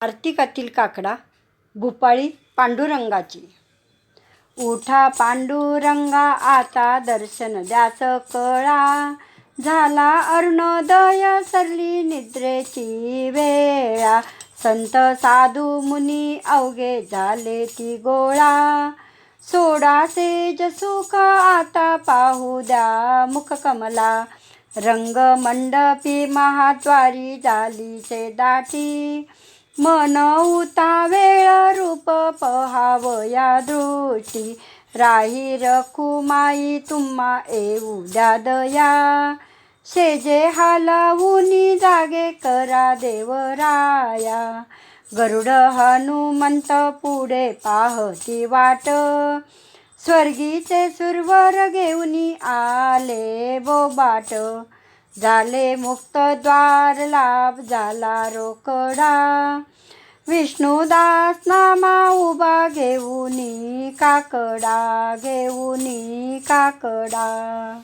कार्तिकातील काकडा भूपाळी पांडुरंगाची. उठा पांडुरंगा आता दर्शन द्यास कळा झाला अरुणोदय सरली निद्रेची वेळा. संत साधू मुनी अवघे झाले ती गोळा. सोडा सेज सुख आता पाहू द्या मुख कमला. रंग मंडपी महाद्वारी झालीचे दाटी मन उता वेळ रूप पहावया दृष्टी. राही रखुमाई तुम्हा येऊ द्या दया. शेजे हालावूनी जागे करा देवराया. गरुड हनुमंत पुढे पाहती वाट. स्वर्गीचे सुरवर घेऊनी आले बोबाट झाले मुक्त द्वार लाभ झाला रोकडा. विष्णुदास नामा उभा घेऊनी काकडा घेऊनी काकडा.